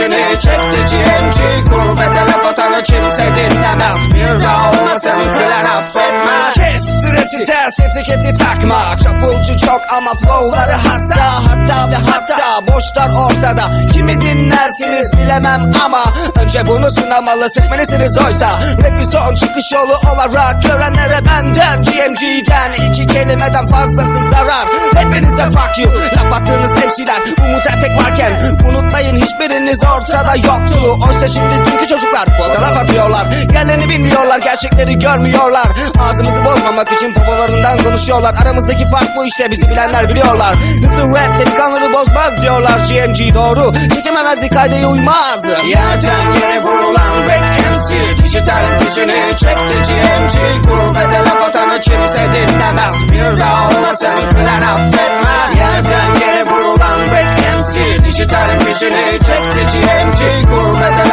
içine çekti GMG Gurbet el vatanı kimse dinlemez. Bir daha olmasın kılan affetmez Kes. Ters etiketi takma. Çapulcu çok ama flowları hasta. Hatta ve hatta boşlar ortada. Kimi dinlersiniz bilemem ama Önce bunu sınamalı seçmelisiniz oysa. Rap bir son çıkış yolu olarak Görenlere benden. GMG'den iki kelimeden fazlası zarar. Hepinize fuck you. Laf attığınız MC'ler Umut Ertek varken Unutmayın hiçbiriniz ortada yoktu. Oysa şimdi dünkü çocuklar laf atıyorlar. Yerlerini bilmiyorlar Gerçekleri görmüyorlar. Ağzımızı bozmamak için popolarından konuşuyorlar. Aramızdaki fark bu işte bizi bilenler biliyorlar. Hızlı rap delikanlılığı bozmaz diyorlar. GMG doğru. Çekememezlik kaydeye uymaz. Yerden yere vurulan rap MC Dijitalin fişini çekti GMG Gurbete laf atanı kimse dinlemez. Bir daha olmasın klan affetmez. Yerden yere vurulan rap MC Dijitalin fişini çekti GMG Gurbete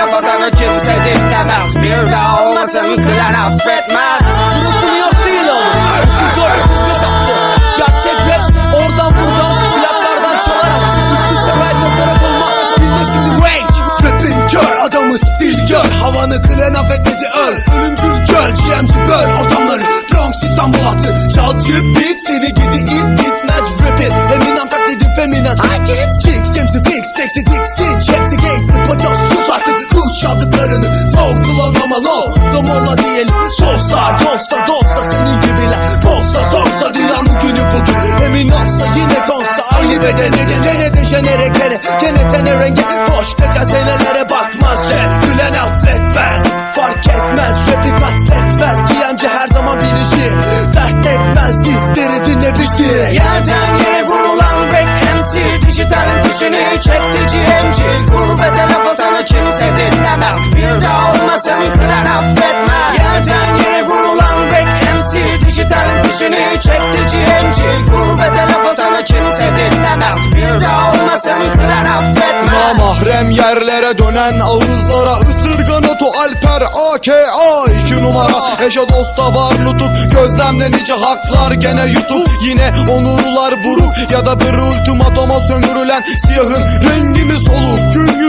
Havanı kılen affetmedi öl Ölümcül göl GMC böl ortamları Bronx İstanbul attı Çalcı beat seni gidi it bitmez rapin Eminem taklidi feminen Kick simsi fix Sexy dixin Hepsi gangsta paçoz sus artık Kus çaldıklarını Flow kullanmamalı Domola diyelim Solsa yoksa doksa senin gibiler Bolsa sorsa dünyanın günü bugün Emin olsa yine konsa aynı bedene Gene de jenere gene Gene tene rengi Boş geçen senelere rapi katletmez GMC her zaman bilinçli Dert etmez dizleri dinle bizi Yerden yere vurulan rap MC Dijitalin fişini çekti GMG Gurbete laf atanı kimse dinlemez. Bir daha olmasın klan affetmez. Yerden yere vurulan rap MC Dijitalin fişini çekti GMG yerlere dönen ağızlara ısırgan oto alper AKA iki numara. Eşe dosta var nutuk Gözlemle nice haklar gene yutuk. Yine onurlar buruk ya da bir ultimatoma sömürülen Siyahın rengi mi soluk? Gün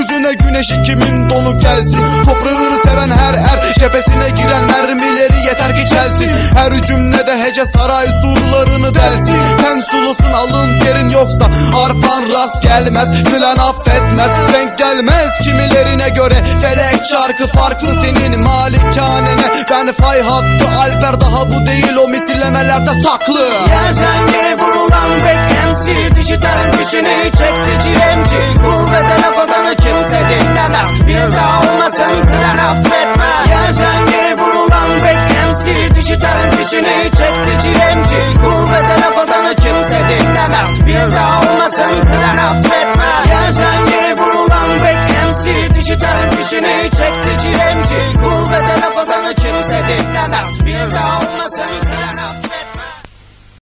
donuk gelsin. Toprağını seven her er Cephesine giren mermileri yeter ki çelsin. Her cümlede hece saray surlarını delsin. Sen sulasın alın terin yoksa Arpan rast gelmez. Klan affetmez Denk gelmez kimilerine göre. Felek çarkı farklı senin malikanene Ben fay hattı Alper daha bu değil o misillemelerde saklı. Yerden yere vurulan rap MC Dijital fişini çekti GMC Kuvvete laf atanı kimse dinlemez. Bir daha olmasın plan affetme. Yerden geri vurulan bek MC Dijital fişini çekti GMC Kuvvete laf atanı kimse dinlemez. Bir daha olmasın plan affetme. Yerden geri vurulan bek MC Dijital fişini çekti GMC Kuvvete laf atanı kimse dinlemez. Bir daha olmasın